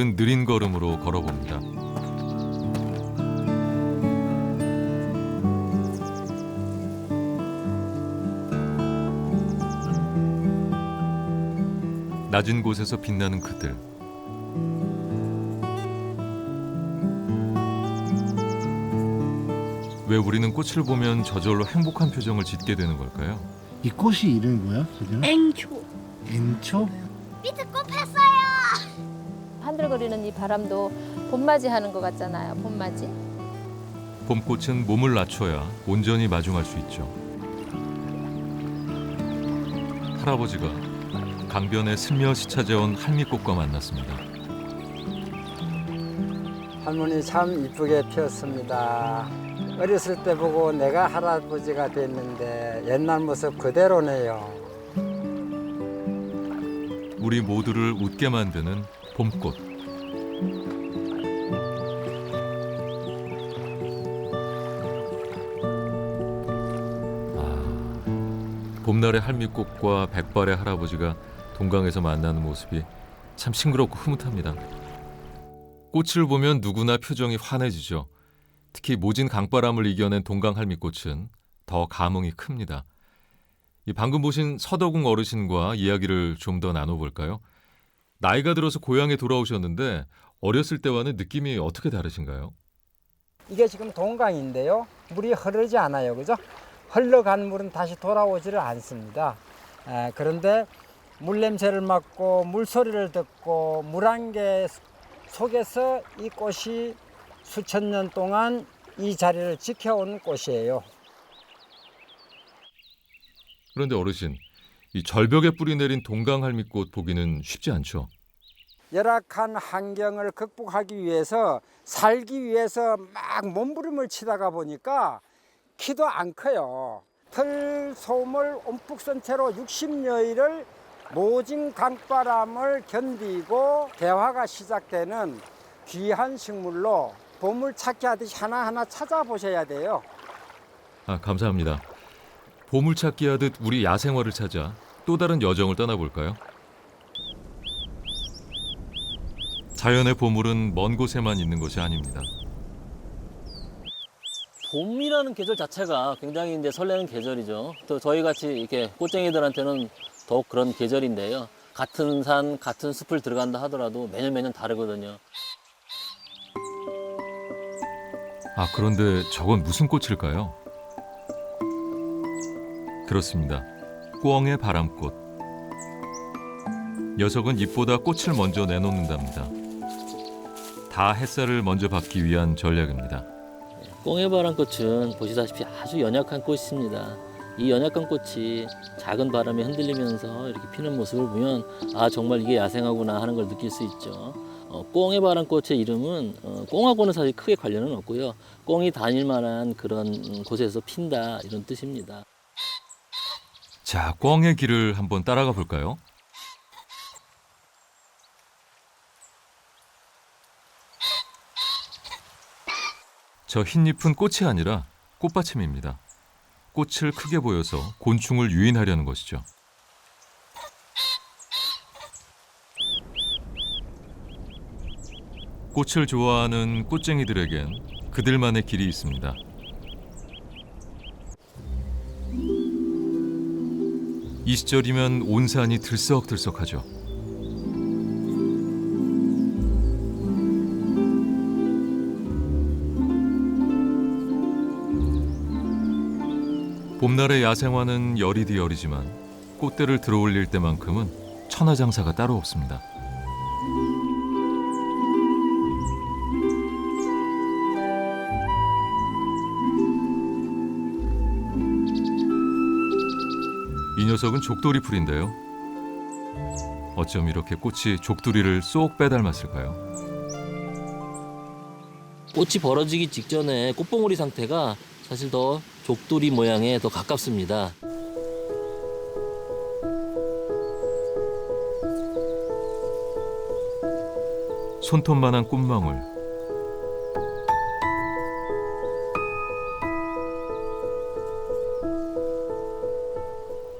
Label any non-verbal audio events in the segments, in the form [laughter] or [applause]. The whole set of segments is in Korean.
오늘은 느린 걸음으로 걸어봅니다. 낮은 곳에서 빛나는 그들. 왜 우리는 꽃을 보면 저절로 행복한 표정을 짓게 되는 걸까요? 이 꽃이 이름이 뭐야? 소진아? 앵초. 앵초? 한들거리는 이 바람도 봄맞이 하는 것 같잖아요. 봄맞이. 봄꽃은 몸을 낮춰야 온전히 마중할 수 있죠. 할아버지가 강변에 슬며시 찾아온 할미꽃과 만났습니다. 할머니 참 이쁘게 피었습니다. 어렸을 때 보고 내가 할아버지가 됐는데 옛날 모습 그대로네요. 우리 모두를 웃게 만드는 봄꽃. 봄날의 할미꽃과 백발의 할아버지가 동강에서 만나는 모습이 참 싱그럽고 흐뭇합니다. 꽃을 보면 누구나 표정이 환해지죠. 특히 모진 강바람을 이겨낸 동강 할미꽃은 더 감흥이 큽니다. 이 방금 보신 서덕웅 어르신과 이야기를 좀 더 나눠볼까요? 나이가 들어서 고향에 돌아오셨는데 어렸을 때와는 느낌이 어떻게 다르신가요? 이게 지금 동강인데요. 물이 흐르지 않아요. 그죠? 흘러간 물은 다시 돌아오지를 않습니다. 에, 그런데 물 냄새를 맡고 물소리를 듣고 물안개 속에서 이 꽃이 수천 년 동안 이 자리를 지켜온 꽃이에요. 그런데 어르신, 이 절벽에 뿌리 내린 동강 할미꽃 보기는 쉽지 않죠. 열악한 환경을 극복하기 위해서 살기 위해서 막 몸부림을 치다가 보니까 키도 안 커요. 털 소물 움푹 쓴 채로 60여일을 모진 강바람을 견디고 대화가 시작되는 귀한 식물로 보물 찾기 하듯이 하나하나 찾아보셔야 돼요. 아, 감사합니다. 보물 찾기 하듯 우리 야생화를 찾아 또 다른 여정을 떠나볼까요? 자연의 보물은 먼 곳에만 있는 것이 아닙니다. 봄이라는 계절 자체가 굉장히 이제 설레는 계절이죠. 또 저희 같이 이렇게 꽃쟁이들한테는 더욱 그런 계절인데요. 같은 산, 같은 숲을 들어간다 하더라도 매년 매년 다르거든요. 아, 그런데 저건 무슨 꽃일까요? 그렇습니다. 꿩의 바람꽃. 녀석은 잎보다 꽃을 먼저 내놓는답니다. 다 햇살을 먼저 받기 위한 전략입니다. 꽁해바람꽃은 보시다시피 아주 연약한 꽃입니다. 이 연약한 꽃이 작은 바람에 흔들리면서 이렇게 피는 모습을 보면 아 정말 이게 야생하구나 하는 걸 느낄 수 있죠. 어, 꽁해바람꽃의 이름은 어, 꽁하고는 사실 크게 관련은 없고요. 꽁이 다닐 만한 그런 음, 곳에서 핀다 이런 뜻입니다. 자, 꿩의 길을 한번 따라가 볼까요? 저 흰잎은 꽃이 아니라 꽃받침입니다. 꽃을 크게 보여서 곤충을 유인하려는 것이죠. 꽃을 좋아하는 꽃쟁이들에겐 그들만의 길이 있습니다. 이 시절이면 온 산이 들썩들썩하죠. 봄날의 야생화는 열이디 열이지만 꽃대를 들어올릴 때만큼은 천하장사가 따로 없습니다. 이 녀석은 족돌이 풀인데요. 어쩜 이렇게 꽃이 족두리를 쏙 빼닮았을까요? 꽃이 벌어지기 직전에 꽃봉오리 상태가 사실 더 족돌이 모양에 더 가깝습니다. 손톱만한 꽃망울.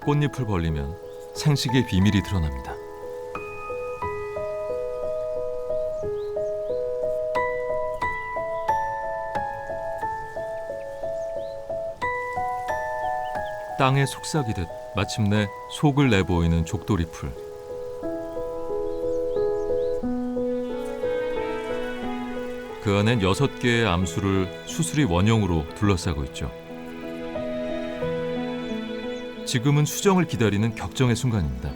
꽃잎을 벌리면 생식의 비밀이 드러납니다. 땅에 속삭이듯 마침내 속을 내보이는 족돌이 풀. 그 안엔 여섯 개의 암수를 수술이 원형으로 둘러싸고 있죠. 지금은 수정을 기다리는 격정의 순간입니다.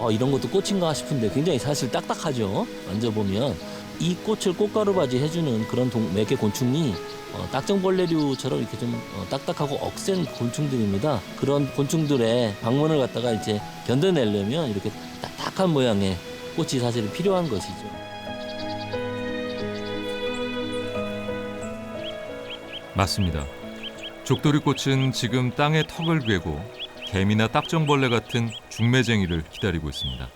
어, 이런 것도 꽃인가 싶은데 굉장히 사실 딱딱하죠. 만져보면 이 꽃을 꽃가루 바지 해주는 그런 동, 몇개 곤충이 어, 딱정벌레류처럼 이렇게 좀 어, 딱딱하고 억센 곤충들입니다. 그런 곤충들의 방문을 갖다가 이제 견뎌내려면 이렇게 딱딱한 모양의 꽃이 사실 필요한 것이죠. 맞습니다. 족돌이 꽃은 지금 땅에 턱을 괴고 개미나 딱정벌레 같은 중매쟁이를 기다리고 있습니다.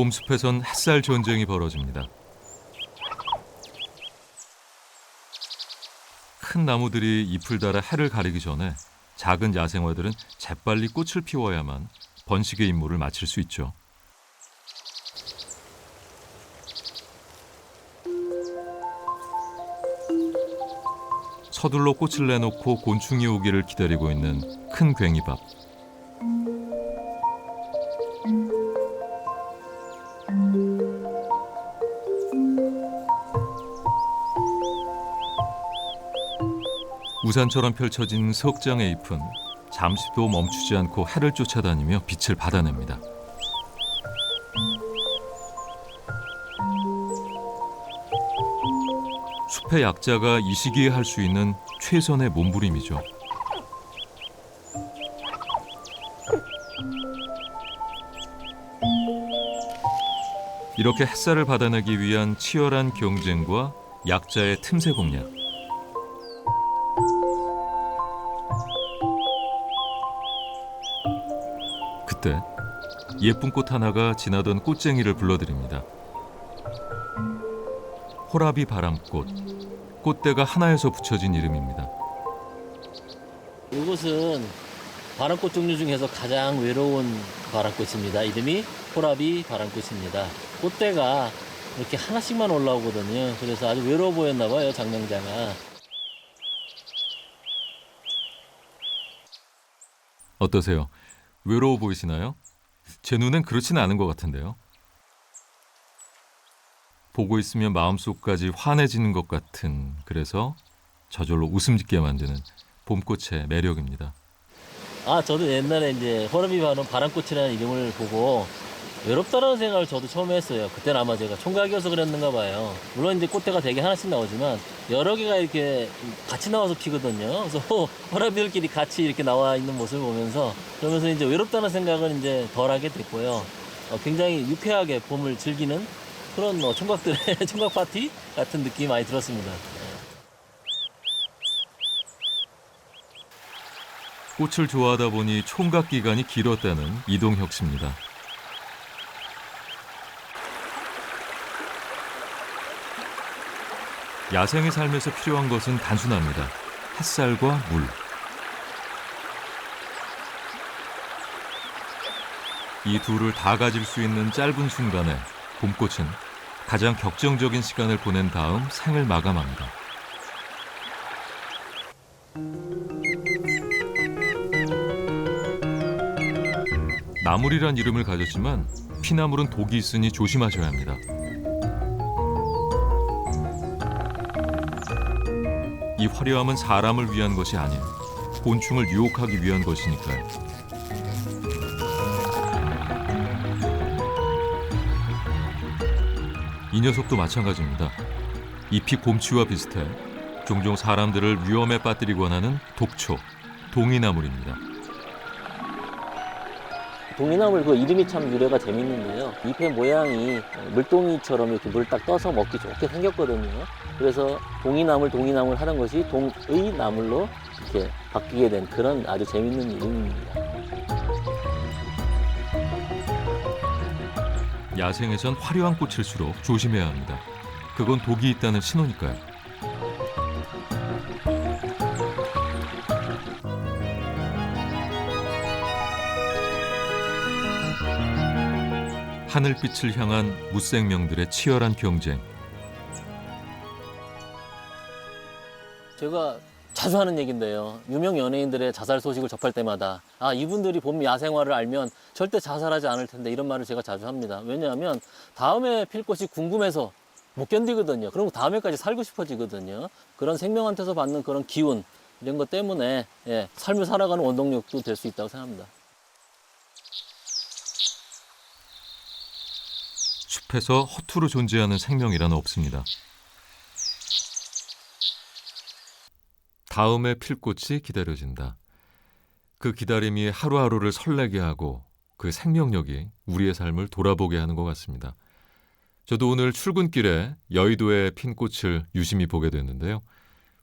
봄숲에선 햇살 전쟁이 벌어집니다. 큰 나무들이 잎을 달아 해를 가리기 전에 작은 야생화들은 재빨리 꽃을 피워야만 번식의 임무를 마칠 수 있죠. 서둘러 꽃을 내놓고 곤충이 오기를 기다리고 있는 큰 괭이밥. 우산처럼 펼쳐진 석장의 잎은 잠시도 멈추지 않고 해를 쫓아다니며 빛을 받아냅니다. 숲의 약자가 이 시기에 할 수 있는 최선의 몸부림이죠. 이렇게 햇살을 받아내기 위한 치열한 경쟁과 약자의 틈새 공략. 그때 예쁜 꽃 하나가 지나던 꽃쟁이를 불러드립니다. 호라비 바람꽃. 꽃대가 하나에서 붙여진 이름입니다. 이곳은 바람꽃 종류 중에서 가장 외로운 바람꽃입니다. 이름이 호라비 바람꽃입니다. 꽃대가 이렇게 하나씩만 올라오거든요. 그래서 아주 외로워 보였나 봐요, 장명자가. 어떠세요? 외로워 보이시나요? 제 눈엔 그렇지는 않은 것 같은데요. 보고 있으면 마음속까지 환해지는 것 같은 그래서 저절로 웃음 짓게 만드는 봄꽃의 매력입니다. 아, 저도 옛날에 이제 호라비 바람 바람꽃이라는 이름을 보고 외롭다라는 생각을 저도 처음에 했어요. 그때는 아마 제가 총각이어서 그랬는가 봐요. 물론 이제 꽃대가 되게 하나씩 나오지만 여러 개가 이렇게 같이 나와서 피거든요. 그래서 [laughs] 호라비들끼리 같이 이렇게 나와 있는 모습을 보면서 그러면서 이제 외롭다는 생각은 이제 덜 하게 됐고요. 어, 굉장히 유쾌하게 봄을 즐기는 그런 어, 총각들의 [laughs] 총각 파티 같은 느낌이 많이 들었습니다. 꽃을 좋아하다 보니 총각 기간이 길었다는 이동혁 씨입니다. 야생의 삶에서 필요한 것은 단순합니다. 햇살과 물. 이 둘을 다 가질 수 있는 짧은 순간에 봄꽃은 가장 격정적인 시간을 보낸 다음 생을 마감합니다. 나물이란 이름을 가졌지만 피나물은 독이 있으니 조심하셔야 합니다. 이 화려함은 사람을 위한 것이 아닌 곤충을 유혹하기 위한 것이니까요. 이 녀석도 마찬가지입니다. 잎이 곰치와 비슷해 종종 사람들을 위험에 빠뜨리곤 하는 독초, 동이나물입니다. 동이나물 그 이름이 참 유래가 재밌는데요. 잎의 모양이 물동이처럼 이렇게 물 딱 떠서 먹기 좋게 생겼거든요. 그래서 동이나물 동이나물 하던 것이 동의 나물로 이렇게 바뀌게 된 그런 아주 재밌는 이름입니다. 야생에선 화려한 꽃일수록 조심해야 합니다. 그건 독이 있다는 신호니까요. 하늘빛을 향한 무생명들의 치열한 경쟁. 제가 자주 하는 얘긴데요. 유명 연예인들의 자살 소식을 접할 때마다 아 이분들이 봄 야생화를 알면 절대 자살하지 않을 텐데 이런 말을 제가 자주 합니다. 왜냐하면 다음에 필 꽃이 궁금해서 못 견디거든요. 그리고 다음에까지 살고 싶어지거든요. 그런 생명한테서 받는 그런 기운 이런 것 때문에 예, 삶을 살아가는 원동력도 될 수 있다고 생각합니다. 숲에서 허투루 존재하는 생명이란 없습니다. 다음에 필 꽃이 기다려진다. 그 기다림이 하루하루를 설레게 하고 그 생명력이 우리의 삶을 돌아보게 하는 것 같습니다. 저도 오늘 출근길에 여의도의 핀 꽃을 유심히 보게 됐는데요.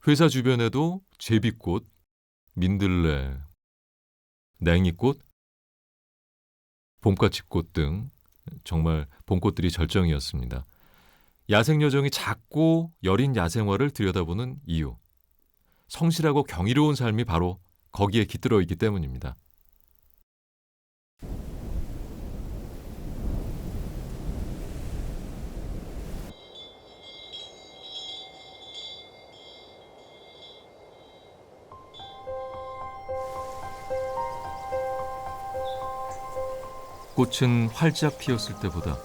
회사 주변에도 제비꽃, 민들레, 냉이꽃, 봄까치꽃 등 정말 봄꽃들이 절정이었습니다. 야생 여정이 작고 여린 야생화를 들여다보는 이유. 성실하고 경이로운 삶이 바로 거기에 깃들어 있기 때문입니다. 꽃은 활짝 피었을 때보다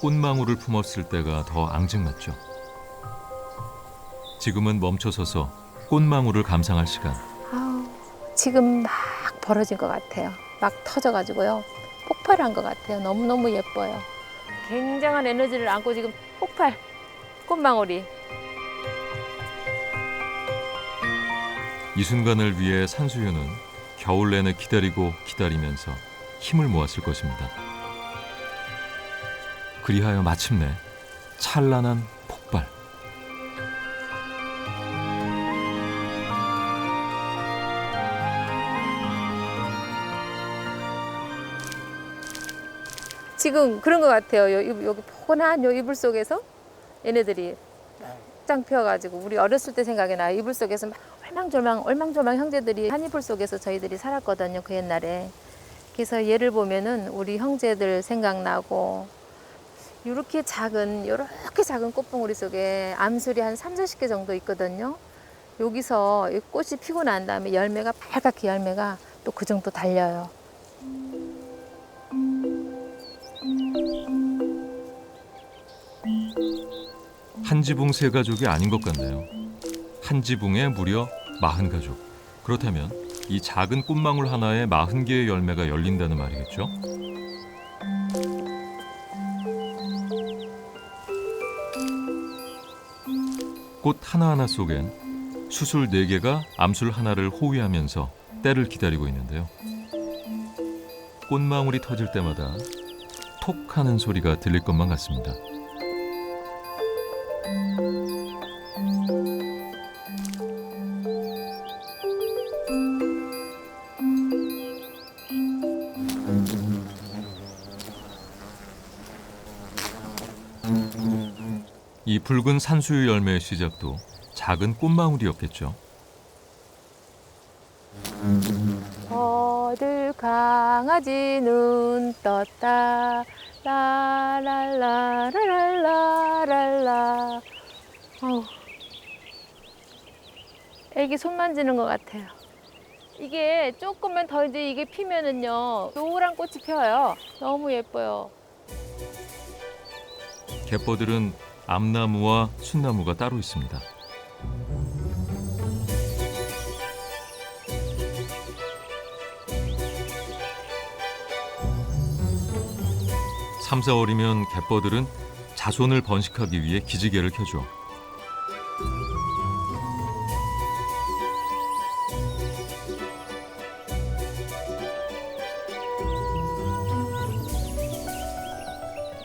꽃망울을 품었을 때가 더 앙증맞죠. 지금은 멈춰서서 꽃망울을 감상할 시간. 아우, 지금 막 벌어진 것 같아요. 막 터져가지고요. 폭발한 것 같아요. 너무너무 예뻐요. 굉장한 에너지를 안고 지금 폭발, 꽃망울이. 이 순간을 위해 산수유는 겨울 내내 기다리고 기다리면서 힘을 모았을 것입니다. 그리하여 마침내 찬란한 지금 그런 것 같아요. 요, 요- 여기 포근한 요 이불 속에서 얘네들이 짱 피어가지고 우리 어렸을 때 생각이 나요. 이불 속에서 막 얼망졸망 얼망졸망 형제들이 한 이불 속에서 저희들이 살았거든요. 그 옛날에. 그래서 얘를 보면은 우리 형제들 생각나고 이렇게 작은 이렇게 작은 꽃봉오리 속에 암술이 한 3, 40개 정도 있거든요. 여기서 이 꽃이 피고 난 다음에 열매가 빨갛게 열매가 또 그 정도 달려요. 한 지붕 세 가족이 아닌 것 같네요. 한 지붕에 무려 마흔 가족. 그렇다면 이 작은 꽃망울 하나에 마흔 개의 열매가 열린다는 말이겠죠? 꽃 하나하나 속엔 수술 네 개가 암술 하나를 호위하면서 때를 기다리고 있는데요. 꽃망울이 터질 때마다 톡 하는 소리가 들릴 것만 같습니다. 이 붉은 산수유 열매의 시작도 작은 꽃망울이었겠죠. 어들 강아지 눈 떴다 라랄라라랄라랄라. 어우. 애기 손 만지는 것 같아요. 이게 조금만 더 이제 이게 피면은요 노란 꽃이 펴요. 너무 예뻐요. 갯벌들은 암나무와 순나무가 따로 있습니다. 삼사월이면 갯벌들은 자손을 번식하기 위해 기지개를 켜죠.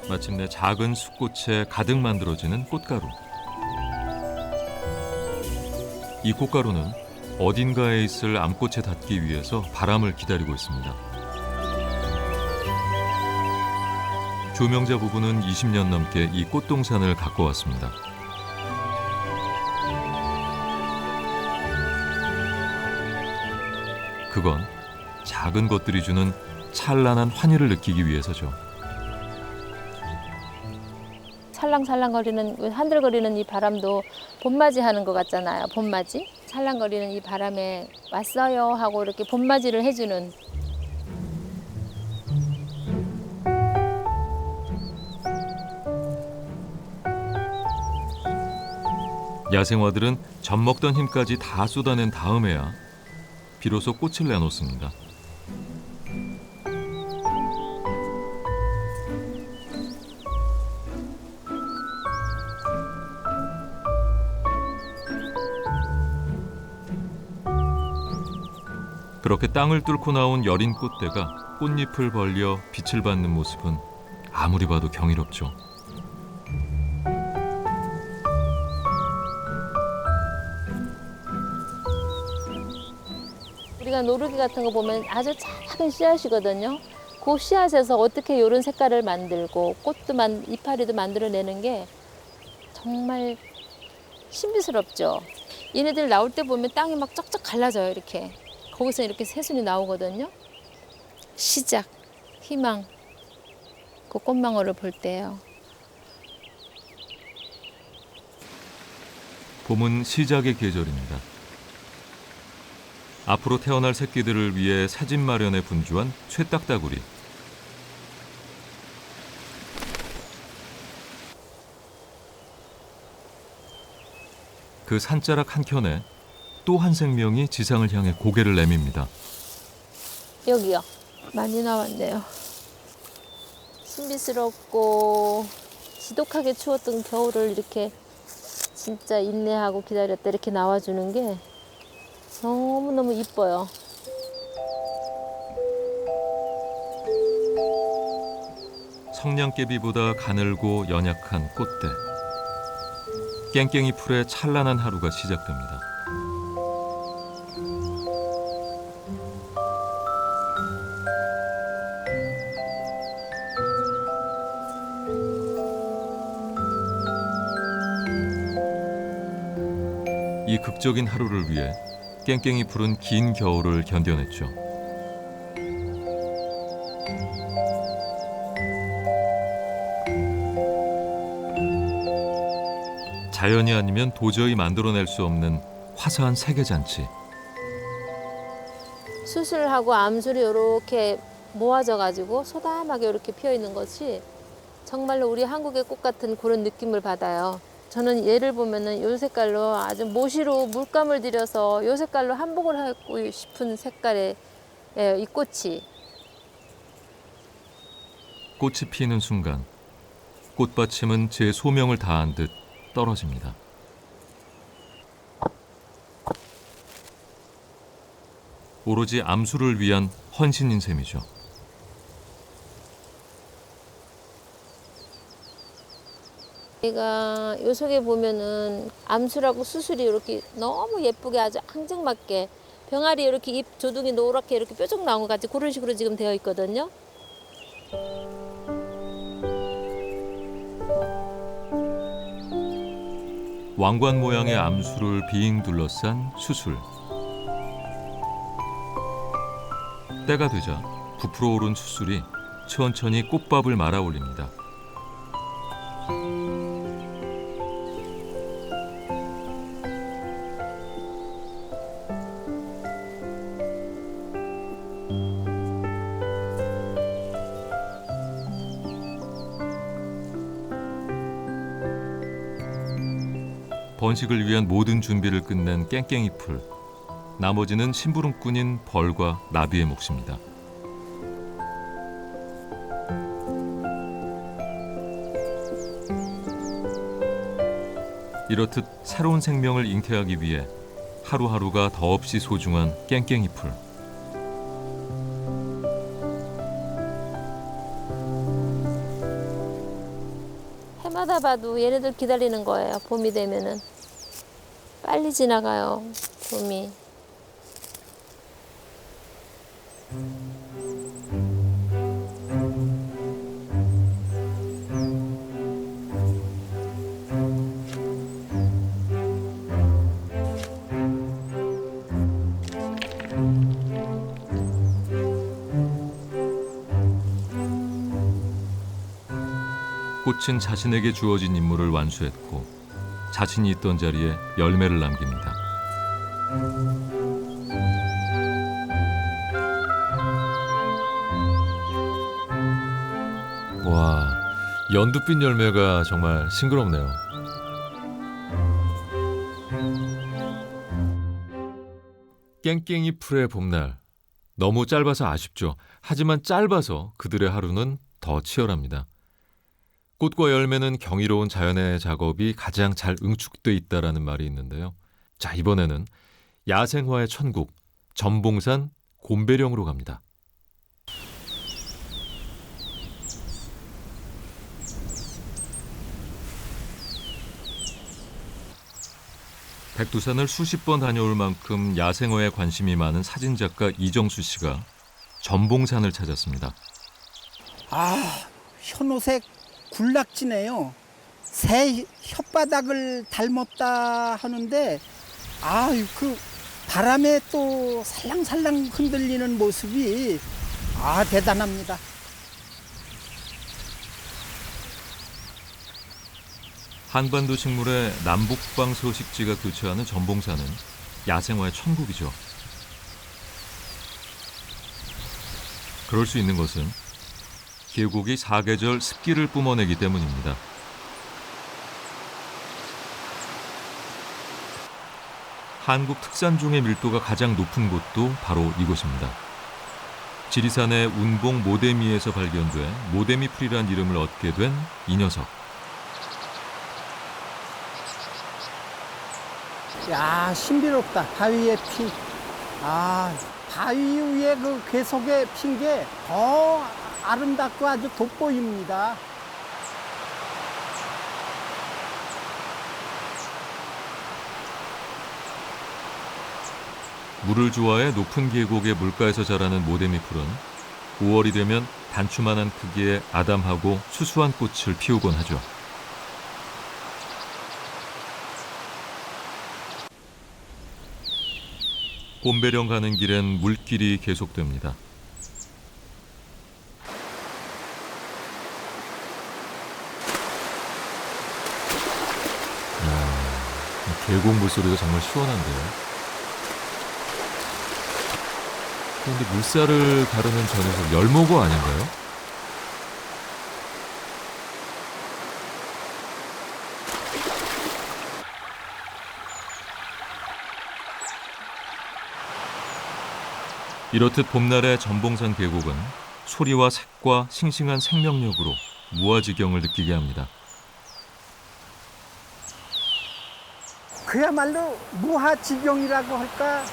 마침내 작은 숫꽃에 가득 만들어지는 꽃가루. 이 꽃가루는 어딘가에 있을 암꽃에 닿기 위해서 바람을 기다리고 있습니다. 조명자 부부는 20년 넘게 이 꽃동산을 가꿔왔습니다. 그건 작은 것들이 주는 찬란한 환희를 느끼기 위해서죠. 살랑살랑거리는 그 한들거리는 이 바람도 봄맞이 하는 것 같잖아요 봄맞이 찰랑거리는 이 바람에 왔어요 하고 이렇게 봄맞이를 해주는 야생화들은 젖 먹던 힘까지 다 쏟아낸 다음에야 비로소 꽃을 내놓습니다. 그렇게 땅을 뚫고 나온 여린 꽃대가 꽃잎을 벌려 빛을 받는 모습은 아무리 봐도 경이롭죠. 우리가 노르기 같은 거 보면 아주 작은 씨앗이거든요. 그 씨앗에서 어떻게 이런 색깔을 만들고 꽃도 만 이파리도 만들어내는 게 정말 신비스럽죠. 얘네들 나올 때 보면 땅이 막 쩍쩍 갈라져요 이렇게. 거기서 이렇게 새순이 나오거든요. 시작, 희망, 그 꽃망울을 볼 때요. 봄은 시작의 계절입니다. 앞으로 태어날 새끼들을 위해 새집 마련에 분주한 쇠딱따구리. 그 산자락 한켠에 또 한 생명이 지상을 향해 고개를 내밉니다. 여기요. 많이 나왔네요. 신비스럽고 지독하게 추웠던 겨울을 이렇게 진짜 인내하고 기다렸다 이렇게 나와주는 게 너무너무 이뻐요. 성냥개비보다 가늘고 연약한 꽃대. 깽깽이 풀의 찬란한 하루가 시작됩니다. 이 극적인 하루를 위해 깽깽이 풀은 긴 겨울을 견뎌냈죠. 자연이 아니면 도저히 만들어낼 수 없는 화사한 세계 잔치. 수술하고 암술이 이렇게 모아져 가지고 소담하게 이렇게 피어 있는 것이 정말로 우리 한국의 꽃 같은 그런 느낌을 받아요. 저는 얘를 보면은 요 색깔로 아주 모시로 물감을 들여서 요 색깔로 한복을 하고 싶은 색깔의 예, 이 꽃이 꽃이 피는 순간 꽃받침은 제 소명을 다한 듯 떨어집니다. 오로지 암수를 위한 헌신인 셈이죠. 얘가 요 속에 보면은 암술하고 수술이 이렇게 너무 예쁘게 아주 앙증맞게 병아리 이렇게 잎 조둥이 노랗게 이렇게 뾰족 나온 것 같이 그런 식으로 지금 되어 있거든요. 왕관 모양의 암수를 빙 둘러싼 수술. 때가 되자 부풀어 오른 수술이 천천히 꽃밥을 말아 올립니다. 번식을 위한 모든 준비를 끝낸 깽깽이 풀. 나머지는 심부름꾼인 벌과 나비의 몫입니다. 이렇듯 새로운 생명을 잉태하기 위해 하루하루가 더없이 소중한 깽깽이 풀. 해마다 봐도 얘네들 기다리는 거예요. 봄이 되면은 빨리 지나가요. 봄이. 꽃은 자신에게 주어진 임무를 완수했고 자신이 있던 자리에 열매를 남깁니다. 와, 연두빛 열매가 정말 싱그럽네요. 깽깽이 풀의 봄날. 너무 짧아서 아쉽죠. 하지만 짧아서 그들의 하루는 더 치열합니다. 꽃과 열매는 경이로운 자연의 작업이 가장 잘 응축돼 있다라는 말이 있는데요. 자, 이번에는 야생화의 천국 전봉산 곰배령으로 갑니다. 백두산을 수십 번 다녀올 만큼 야생화에 관심이 많은 사진작가 이정수 씨가 전봉산을 찾았습니다. 아, 현오색 군락지네요. 새 혓바닥을 닮았다 하는데, 아, 그 바람에 또 살랑살랑 흔들리는 모습이 아 대단합니다. 한반도 식물의 남북방 서식지가 교차하는 전봉산은 야생화의 천국이죠. 그럴 수 있는 것은 계곡이 사계절 습기를 뿜어내기 때문입니다. 한국 특산종의 밀도가 가장 높은 곳도 바로 이곳입니다. 지리산의 운봉 모데미에서 발견돼 모데미 풀이란 이름을 얻게 된 이 녀석. 야, 신비롭다. 바위에 핀. 아, 바위 위에 그 괴속에 핀 게 더 아름답고 아주 돋보입니다. 물을 좋아해 높은 계곡의 물가에서 자라는 모데미 풀은 5월이 되면 단추만한 크기의 아담하고 수수한 꽃을 피우곤 하죠. 곰배령 가는 길엔 물길이 계속됩니다. 계곡 물소리가 정말 시원한데요. 그런데 물살을 가르는 저 녀석 열모고 아닌가요? 이렇듯 봄날의 전봉산 계곡은 소리와 색과 싱싱한 생명력으로 무아지경을 느끼게 합니다. 그야말로 무하지경이라고 할까?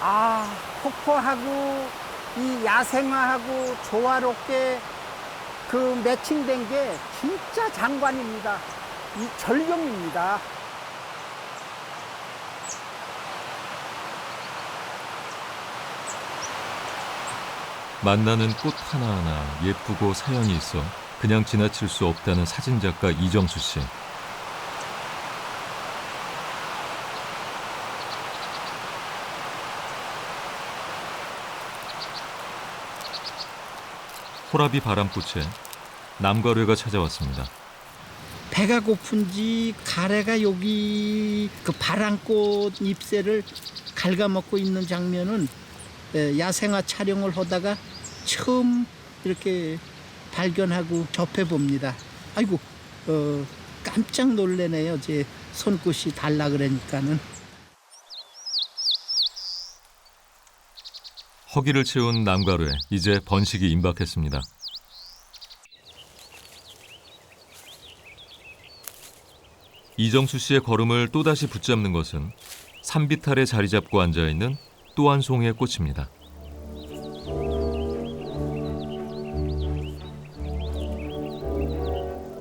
아, 폭포하고 이 야생화하고 조화롭게 그 매칭된 게 진짜 장관입니다. 이 절경입니다. 만나는 꽃 하나하나 예쁘고 사연이 있어 그냥 지나칠 수 없다는 사진작가 이정수 씨. 호라비 바람꽃에 남가뢰가 찾아왔습니다. 배가 고픈지 가래가 여기 그 바람꽃 잎새를 갉아먹고 있는 장면은 에, 야생화 촬영을 하다가 처음 이렇게 발견하고 접해 봅니다. 아이고 어, 깜짝 놀래네요. 제 손끝이 달라 그러니까는. 허기를 채운 남가뢰 이제 번식이 임박했습니다. 이정수 씨의 걸음을 또다시 붙잡는 것은 산비탈에 자리 잡고 앉아 있는 또 한 송이의 꽃입니다.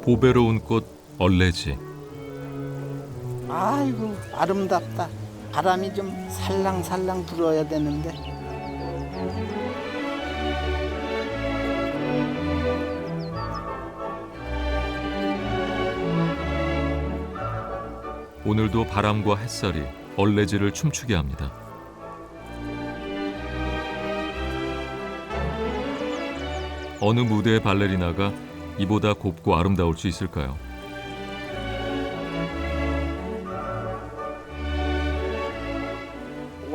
보배로운 꽃 얼레지. 아이고 아름답다. 바람이 좀 살랑살랑 불어야 되는데. 오늘도 바람과 햇살이 얼레지를 춤추게 합니다. 어느 무대의 발레리나가 이보다 곱고 아름다울 수 있을까요?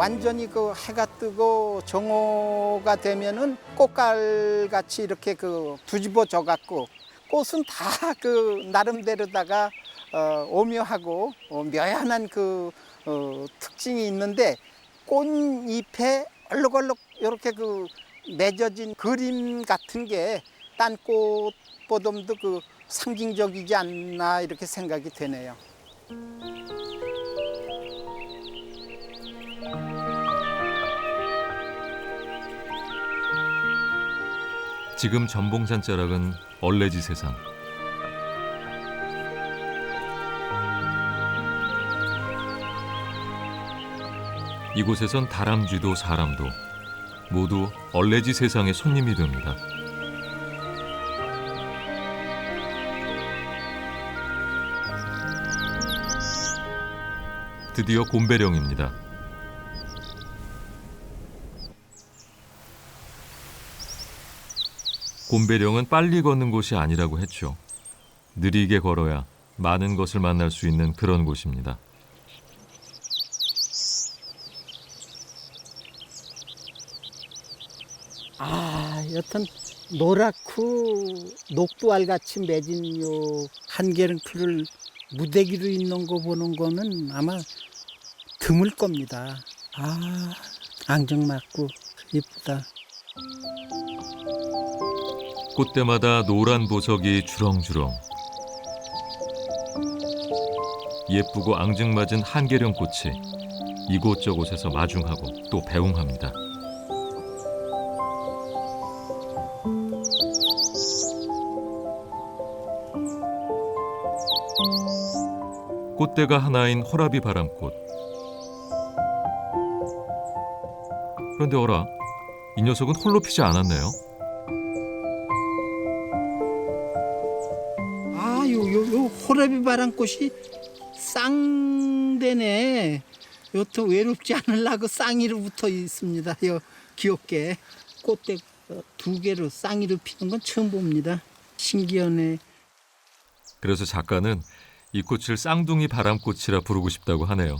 완전히 그 해가 뜨고 정오가 되면은 꽃갈 같이 이렇게 그 뒤집어져 갖고 꽃은 다 그 나름대로다가 어, 오묘하고 어, 묘연한 그 어, 특징이 있는데 꽃잎에 얼룩얼룩 이렇게 그 맺어진 그림 같은 게 딴 꽃보다도 그 상징적이지 않나 이렇게 생각이 되네요. 지금 전봉산 자락은 얼레지 세상. 이곳에선 다람쥐도 사람도 모두 얼레지 세상의 손님이 됩니다. 드디어 곰배령입니다. 곰배령은 빨리 걷는 곳이 아니라고 했죠. 느리게 걸어야 많은 것을 만날 수 있는 그런 곳입니다. 아, 여튼 노랗고 녹두알 같이 맺은 요 한계릉크를 무대기로 있는 거 보는 거는 아마 드물 겁니다. 아, 앙증맞고 예쁘다. 꽃대마다 노란 보석이 주렁주렁. 예쁘고 앙증맞은 한계령 꽃이 이곳저곳에서 마중하고 또 배웅합니다. 꽃대가 하나인 호라비 바람꽃. 그런데 어라, 이 녀석은 홀로 피지 않았네요. 호레비 바람꽃이 쌍대네. 여튼 외롭지 않으려고 쌍이로 붙어 있습니다. 요 귀엽게 꽃대 두 개로 쌍이로 피는 건 처음 봅니다. 신기하네. 그래서 작가는 이 꽃을 쌍둥이 바람꽃이라 부르고 싶다고 하네요.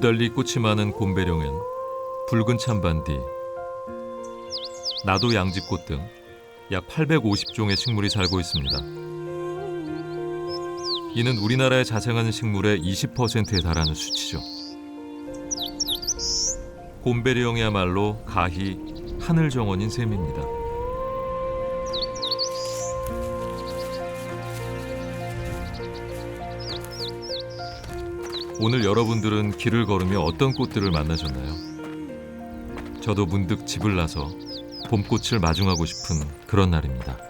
유달리 꽃이 많은 곰배령엔 붉은 찬반디, 나도 양지꽃 등 약 850종의 식물이 살고 있습니다. 이는 우리나라에 자생하는 식물의 20%에 달하는 수치죠. 곰베리형이야말로 가히 하늘 정원인 셈입니다. 오늘 여러분들은 길을 걸으며 어떤 꽃들을 만나셨나요? 저도 문득 집을 나서 봄꽃을 마중하고 싶은 그런 날입니다.